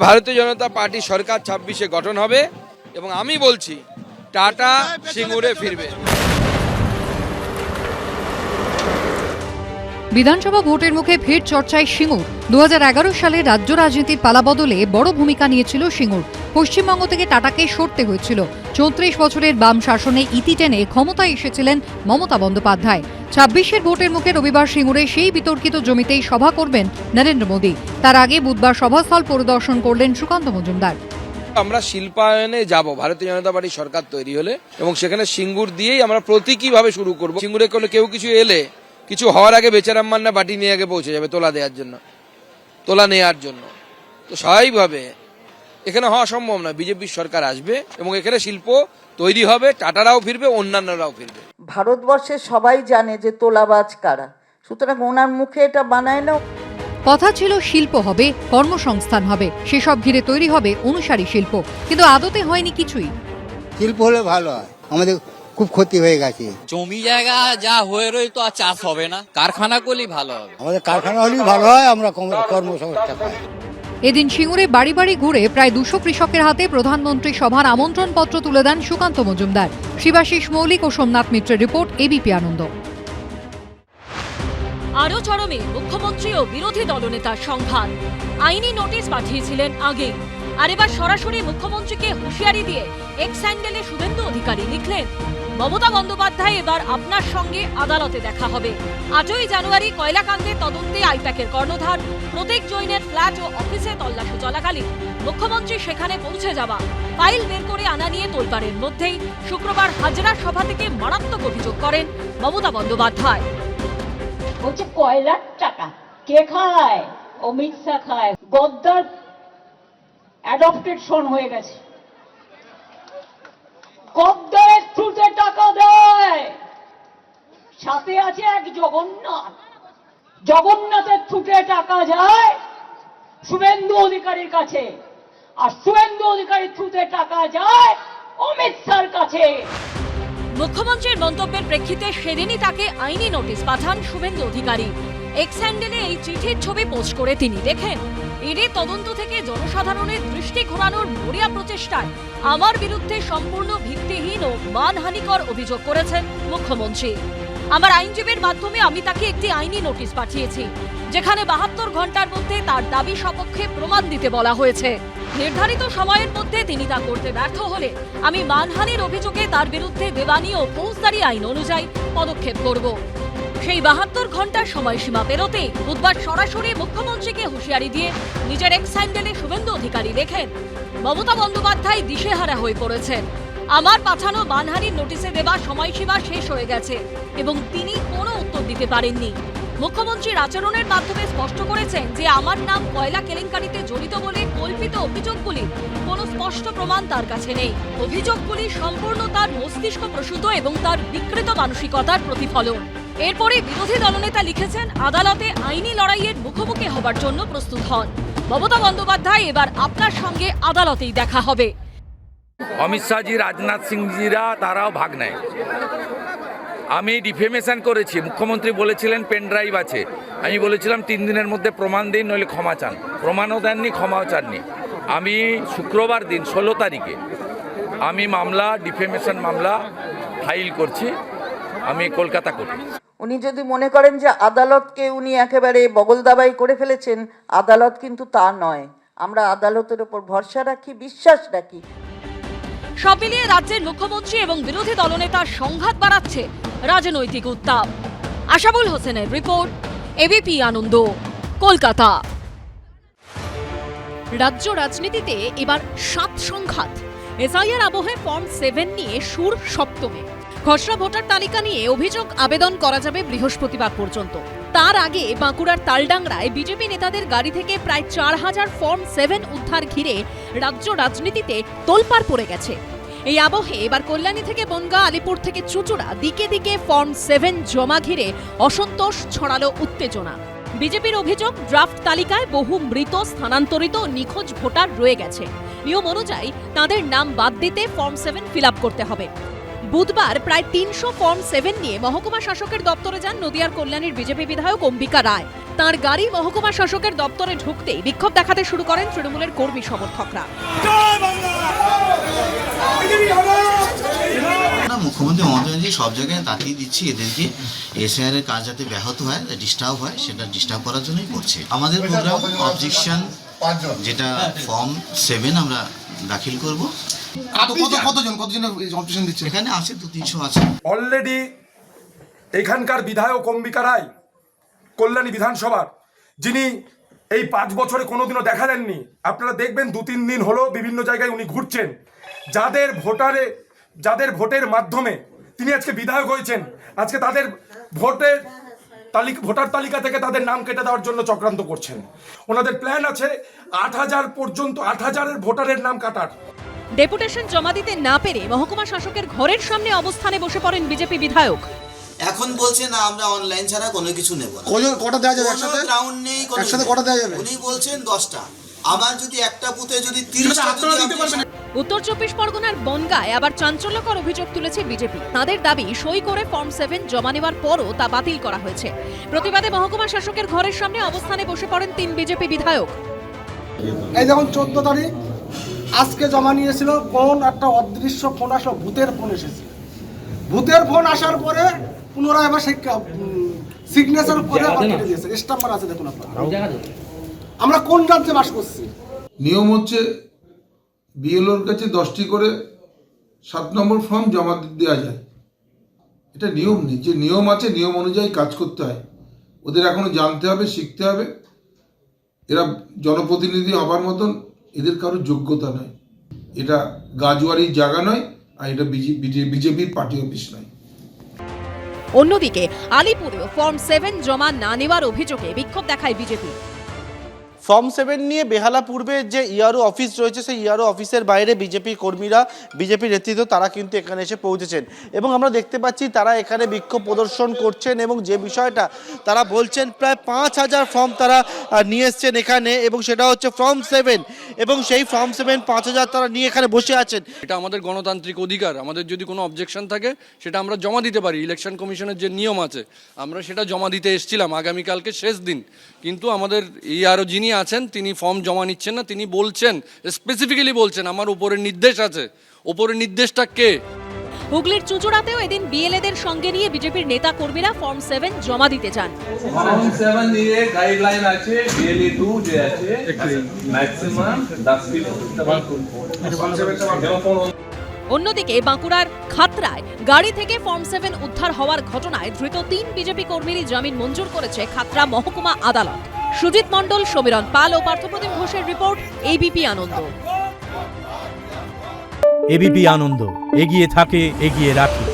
ভারতীয় জনতা পার্টি সরকার ছাব্বিশে গঠন হবে এবং আমি বলছি টাটা সিঙ্গুরে ফিরবে। বিধানসভা ভোটের মুখে ফের চর্চায় সিঙ্গুর। দু হাজার এগারো সালে রাজ্য রাজনীতির পালাবদলে বড় ভূমিকা নিয়েছিল সিঙ্গুর। পশ্চিমবঙ্গ থেকে টাটাকে সরতে হয়েছিল। চৌত্রিশ বছরের বাম শাসনে ইতি টেনে ক্ষমতায় এসেছিলেন মমতা বন্দ্যোপাধ্যায়। ছাব্বিশের ভোটের মুখে রবিবার সিঙ্গুরে সেই বিতর্কিত জমিতেই সভা করবেন নরেন্দ্র মোদী। তার আগে বুধবার সভাস্থল পরিদর্শন করলেন সুকান্ত মজুমদার। আমরা শিল্পায়নে যাব। ভারতীয় জনতা পার্টি সরকার তৈরি হলে এবং সেখানে সিঙ্গুর দিয়েই আমরা প্রতীকীভাবে শুরু করব। সিঙ্গুরে কেউ কিছু এলে কিছু হওয়ার আগে বেচারাম মান্না বাটি নিয়ে আগে পৌঁছে যাবে তোলা দেওয়ার জন্য তোলা নেওয়ার জন্য। তো স্বাভাবিকভাবে এখানে হওয়া সম্ভব না বিজেপির সরকার আসবে এবং এখানে শিল্প তৈরি হবে টাটারাও ফিরবে অন্যান্যরাও ফিরবে। ভারতবর্ষের সবাই জানে যে তোলাবাজ কারা। সুতরাং ওনার মুখে এটা বানায় না কথা ছিল শিল্প হবে কর্মসংস্থান হবে সেসব ঘিরে তৈরি হবে অনুসারী শিল্প। কিন্তু আদতে হয়নি কিছুই। শিল্প হলে ভালো হয়। আমাদের খুব ক্ষতি হয়ে গেছে। জমি জায়গা যা হয়ে রইল তো আর চাষ হবে না। কারখানা করলেই ভালো হবে। আমাদের কারখানা হলেই ভালো হয় আমরা কর্ম- কর্মসংস্থান পাই এদিন সিঙ্গুরে বাড়ি বাড়ি ঘুরে প্রায় দুশো কৃষকের হাতে প্রধানমন্ত্রী সভার আমন্ত্রণ পত্র তুলে দেন সুকান্ত মজুমদার। শিবাশিস মৌলিক ও সোমনাথ মিত্রের রিপোর্ট এবিপি আনন্দ। আরও চরমে মুখ্যমন্ত্রী ও বিরোধী দলনেতার সংঘাত। আইনি নোটিশ পাঠিয়েছিলেন আগে আর এবার সরাসরি মুখ্যমন্ত্রীকে হুঁশিয়ারি দিয়ে এক্স স্যান্ডেলে শুভেন্দু অধিকারী লিখলেন, মমতা বন্দ্যোপাধ্যায় এবার আপনার সঙ্গে আদালতে দেখা হবে। আটই জানুয়ারি কয়লাকাণ্ডের তদন্তে আইপ্যাকের কর্ণধার, প্রতীক জৈনের ফ্ল্যাট ও অফিসে তল্লাশি চলাকালীন মুখ্যমন্ত্রী সেখানে পৌঁছে যাওয়া। ফাইল বের করে আনা নিয়ে তোলপাড়ের মধ্যেই শুক্রবার হাজরা সভা থেকে মারাত্মক অভিযোগ করেন মমতা বন্দ্যোপাধ্যায়। বলছে, কয়লার টাকা কে খায়? অমিত শাহ খায়। গদ্দার অ্যাডপ্টেড সন হয়ে গেছে। গদ্দারের থ্রুতে টাকা দেয়। সাথে আছে এক জগন্নাথ। জগন্নাথের থ্রুতে টাকা যায় শুভেন্দু অধিকারীর কাছে। আর শুভেন্দু অধিকারীর থ্রুতে টাকা যায় অমিত শাহর কাছে। মুখ্যমন্ত্রীর মন্তব্যের প্রেক্ষিতে সেদিনই তাকে আইনি নোটিশ পাঠান শুভেন্দু অধিকারী। এক্স হ্যান্ডেলে এই চিঠির ছবি পোস্ট করে তিনি লেখেন ইডি তদন্ত থেকে জনসাধারণের দৃষ্টি ঘোরানোর মরিয়া প্রচেষ্টায় আমার বিরুদ্ধে সম্পূর্ণ ভিত্তিহীন ও মানহানিকর অভিযোগ করেছেন মুখ্যমন্ত্রী। আমার আইনজীবীর মাধ্যমে আমি তাকে একটি আইনি নোটিশ পাঠিয়েছি, যেখানে বাহাত্তর ঘণ্টার মধ্যে তার দাবি সপক্ষে প্রমাণ দিতে বলা হয়েছে। নির্ধারিত সময়ের মধ্যে তিনি তা করতে ব্যর্থ হলে আমি মানহানির অভিযোগে তার বিরুদ্ধে দেবানি ও ফৌজদারি আইন অনুযায়ী পদক্ষেপ করব। সেই বাহাত্তর ঘণ্টার সময়সীমা পেরোতে বুধবার সরাসরি মুখ্যমন্ত্রীকে হুঁশিয়ারি দিয়ে নিজের এক্স হ্যান্ডেলে শুভেন্দু অধিকারী লেখেন, মমতা বন্দ্যোপাধ্যায় দিশেহারা হয়ে পড়েছেন। আমার পাঠানো মানহানির নোটিশে দেওয়া সময়সীমা শেষ হয়ে গেছে এবং তিনি কোনো উত্তর দিতে পারেননি। মুখ্যমন্ত্রীর আচরণের মাধ্যমে স্পষ্ট করেছেন যে আমার নাম কয়লা কেলেঙ্কারিতে জড়িত বলে কল্পিত অভিযোগগুলি কোনো স্পষ্ট প্রমাণ তার কাছে নেই। অভিযোগগুলি সম্পূর্ণ তার মস্তিষ্ক প্রসূত এবং তার বিকৃত মানসিকতার প্রতিফলন। এরপরে বিরোধী দলনেতা লিখেছেন, আদালতে আইনি লড়াইয়ের মুখোমুখি হবার জন্য প্রস্তুত হন। মমতা বন্দ্যোপাধ্যায়, এবার আপনার সঙ্গে আদালতেই দেখা হবে। অমিত শাহজি, রাজনাথ সিংজিরা, তারাও ভাগ নেয়। আমি ডিফেমেশন করেছি। মুখ্যমন্ত্রী বলেছিলেন, পেন ড্রাইভ আছে। আমি বলেছিলাম, তিন দিনের মধ্যে প্রমাণ দিন, নইলে ক্ষমা চান। প্রমাণও দেননি, ক্ষমাও চাননি। আমি শুক্রবার দিন, ষোলো তারিখে আমি মামলা, ডিফেমেশন মামলা ফাইল করছি। আমি কলকাতা কোর্টে। উনি যদি মনে করেন যে আদালতকে উনি একেবারে বগলদাবাই করে ফেলেছেন, আদালত কিন্তু তা নয়। আমরা আদালতের ওপর ভরসা রাখি, বিশ্বাস রাখি। সব মিলিয়ে রাজ্যের মুখ্যমন্ত্রী এবং বিরোধী দলনেতার সংঘাত বাড়াচ্ছে রাজনৈতিক উত্তাপ। আশাবুল হোসেনের রিপোর্ট, এবিপি আনন্দ, কলকাতা। রাজ্য রাজনীতিতে এবার সাত সংঘাত। এসআইআর আবহে ফর্ম সেভেন নিয়ে সুর সপ্তমে। খসড়া ভোটার তালিকা নিয়ে অভিযোগ আবেদন করা যাবে বৃহস্পতিবার পর্যন্ত। তার আগে বাঁকুড়ার তালডাংরায় বিজেপি নেতাদের গাড়ি থেকে প্রায় চার হাজার ফর্ম সেভেন উদ্ধার ঘিরে রাজ্য রাজনীতিতে তোলপাড় পড়ে গেছে। এই আবহে এবার কল্যাণী থেকে বনগা, আলিপুর থেকে চুচুড়া দিকে দিকে ফর্ম সেভেন জমা ঘিরে অসন্তোষ ছড়ালো উত্তেজনা। বিজেপির অভিযোগ, ড্রাফট তালিকায় বহু মৃত, স্থানান্তরিত, নিখোঁজ ভোটার রয়ে গেছে। নিয়ম অনুযায়ী তাদের নাম বাদ দিতে ফর্ম সেভেন ফিল করতে হবে। বুধবার প্রায় তিনশো ফর্ম সেভেন নিয়ে মহকুমা শাসকের দপ্তরে যান নদিয়ার কল্যাণীর বিজেপি বিধায়ক অম্বিকা রায়। তার গাড়ি মহকুমা শাসকের দপ্তরে ঢুকতেই বিক্ষোভ দেখাতে শুরু করেন তৃণমূলের কর্মী সমর্থকরা। মুখ্যমন্ত্রী মমতা ব্যানার্জি সব জায়গায় তাকিয়ে দিচ্ছি এদেরকে এসআইআর এর কাজ যাতে ব্যাহত হয় ডিস্টার্ব হয়, সেটা ডিস্টার্ব করার জন্যই করছে। আমাদের প্রোগ্রাম অবজেকশন যেটা ফর্ম সেভেন আমরা দাখিল করব। কত কতজন কতজন অপারেশন দিচ্ছে এখানে আছে দু তিনশো আছে। অলরেডি এখানকার বিধায়ক অম্বিকা রায় কল্যাণী বিধানসভার যিনি এই পাঁচ বছরে কোনোদিনও দেখা দেননি আপনারা দেখবেন দু তিন দিন হলো বিভিন্ন জায়গায় উনি ঘুরছেন। যাদের ভোটারে যাদের ভোটের মাধ্যমে তিনি আজকে বিধায়ক হয়েছেন আজকে তাদের ভোটের তালিকা ভোটার তালিকা থেকে তাদের নাম কেটে দেওয়ার জন্য চক্রান্ত করছেন। ওনাদের প্ল্যান আছে আট হাজার পর্যন্ত আট হাজারের ভোটারের নাম কাটার। ডেপুটেশন জমা দিতে না পেরে মহকুমা শাসকের ঘরের সামনে অবস্থানে বসে পড়েন বিজেপি বিধায়ক। এখন বলছে না আমরা অনলাইন ছাড়া কোনো কিছু নেব না। কজন কটা দেওয়া যাবে কোনো গ্রাউন্ড নেই কোনো একসাথে কটা দেওয়া যাবে? উনি বলছেন দশটা। আবার যদি একটা বুথে যদি তিরিশটা যদি আপনি- উত্তর চব্বিশ পরগনার বনগায় আবার চাঞ্চল্যকর অভিযোগ তুলেছে বিজেপি। তাদের দাবি সই করে ফর্ম সেভেন জমা নেওয়ার পরও তা বাতিল করা হয়েছে। প্রতিবাদে মহকুমা শাসকের ঘরের সামনে অবস্থানে বসে পড়েন তিন বিজেপি বিধায়ক। এই দেখুন চোদ্দ তারিখ আজকে জমা নিয়েছিল কোন একটা অদৃশ্য ফোন আসলো ভূতের ফোন এসেছে। ভূতের ফোন আসার পরে পুনরায় আবার সেই সিগনেচার করে আবার কেটে দিয়েছে। স্টাম্পার আছে দেখুন আপনারা। আমরা কোন রাজ্যে বাস করছি? নিয়ম হচ্ছে বিএলওর কাছে দশটি করে সাত নম্বর ফর্ম জমা দেওয়া যায়। এটা নিয়ম নেই। যে নিয়ম আছে, নিয়ম অনুযায়ী কাজ করতে হয়। ওদের এখনও জানতে হবে, শিখতে হবে। এরা জনপ্রতিনিধি হবার মতন এদের কারও যোগ্যতা নয়। এটা গাজুয়ারির জায়গা নয়, আর এটা বিজেপির পার্টি অফিস নয়। অন্যদিকে, আলিপুরেও ফর্ম সেভেন জমা না নেওয়ার অভিযোগে বিক্ষোভ দেখায় বিজেপি। ফর্ম সেভেন নিয়ে বেহালা পূর্বে যে ইআরও অফিস রয়েছে, সেই ইআরও অফিসের বাইরে বিজেপি কর্মীরা, বিজেপি নেতৃত্ব, তারা কিন্তু এখানে এসে পৌঁছেছেন। এবং আমরা দেখতে পাচ্ছি তারা এখানে বিক্ষোভ প্রদর্শন করছেন এবং যে বিষয়টা তারা বলছেন, প্রায় পাঁচ হাজার ফর্ম তারা নিয়ে এসছেন এখানে এবং সেটা হচ্ছে ফর্ম সেভেন। এবং সেই ফর্ম সেভেন পাঁচ হাজার তারা নিয়ে এখানে বসে আছেন। এটা আমাদের গণতান্ত্রিক অধিকার। আমাদের যদি কোনো অবজেকশন থাকে, সেটা আমরা জমা দিতে পারি। ইলেকশন কমিশনের যে নিয়ম আছে, আমরা সেটা জমা দিতে এসেছিলাম আগামীকালকে শেষ দিন। কিন্তু আমাদের এই আরও যিনি আছেন তিনি ফর্ম জমা নিচ্ছেন না তিনি বলছেন স্পেসিফিক্যালি বলছেন আমার উপরের নির্দেশ আছে। ওপরের নির্দেশটা কে? হুগলির চুচুড়াতেও এদিন বিএলএদের সঙ্গে নিয়ে বিজেপির নেতা কর্মীরা ফর্ম সেভেন জমা দিতে যান ফর্ম সেভেন দিয়ে গাইডলাইন আছে বিএলই টু যে আছে ম্যাক্সিমাম দশ কিলো অন্যদিকে বাঁকুড়ার খাতরায় গাড়ি থেকে ফর্ম সেভেন উদ্ধার হওয়ার ঘটনায় ধৃত তিন বিজেপি কর্মীরই জামিন মঞ্জুর করেছে খাতরা মহকুমা আদালত। সুজিত মণ্ডল, সমীরণ পাল ও পার্থপ্রতিম ঘোষের report, ABP Ananda. ABP Ananda, এগিয়ে থাকে, এগিয়ে রাখে।